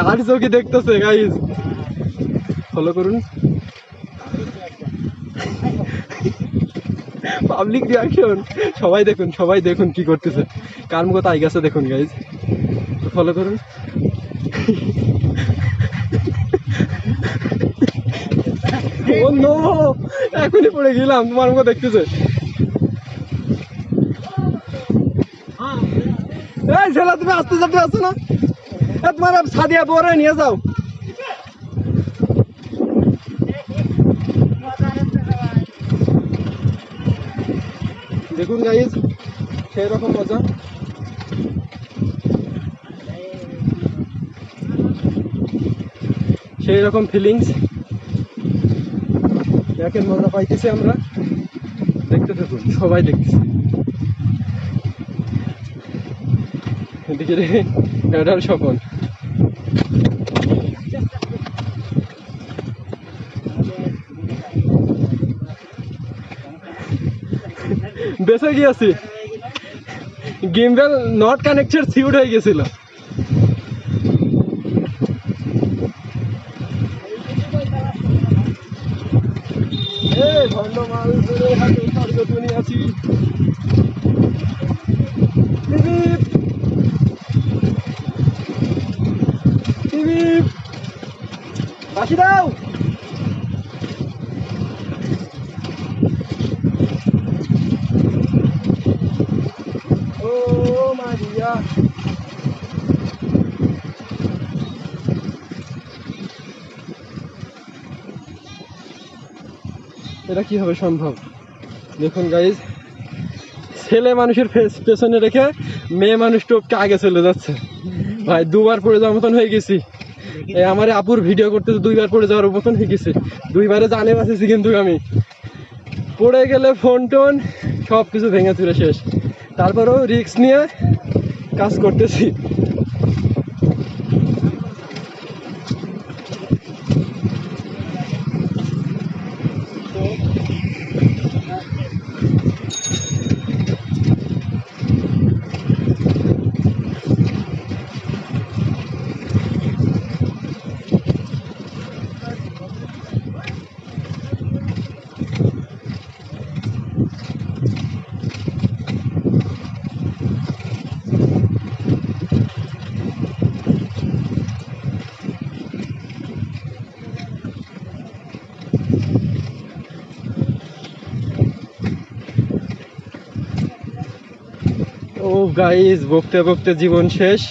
আর চোখে দেখতেছে guys follow করুন। পাবলিক রিয়াকশন সবাই দেখুন সবাই দেখুন কি করতেছে। কার মুখে তাই গেছে দেখুন গাইজ ফলো করুন। ও নো এখনই পড়ে গেলাম, তোমার মুখে দেখতেছে। এই ছেলে, তুমি আস্তে যাতে আসছো না। তোমার সাদিয়া বরে নিয়ে যাও। দেখুন গাইজ সেই রকম মজা। সেই রকম ফিলিংস দেখেন মজা পাইতেছি আমরা। দেখতে থাকুন, সবাই দেখতেছে। এদিকে এডাল স্বপন বেঁচে গিয়েছি। গিম্বেল নট কানেক্টেড সিউট হয়ে গেছিল। ভণ্ড মাল ধরে হাতে আছি টিপিপ বাসি দাও। ও এটা কীভাবে সম্ভব? দেখুন গাইজ ছেলে মানুষের পেছনে রেখে মেয়ে মানুষ টোপকে আগে চলে যাচ্ছে। ভাই, দুবার পড়ে যাওয়ার মতন হয়ে গেছি। আমার আপুর ভিডিও করতে তো দুইবার পড়ে যাওয়ার মতন হয়ে গেছি। দুইবারে জানে বাঁচেছি কিন্তু আমি। পড়ে গেলে ফোন টোন সব কিছু ভেঙে চুরে শেষ। তারপরেও রিক্স নিয়ে কাজ করতেছি। ও গাইজ বকতে বকতে জীবন শেষ।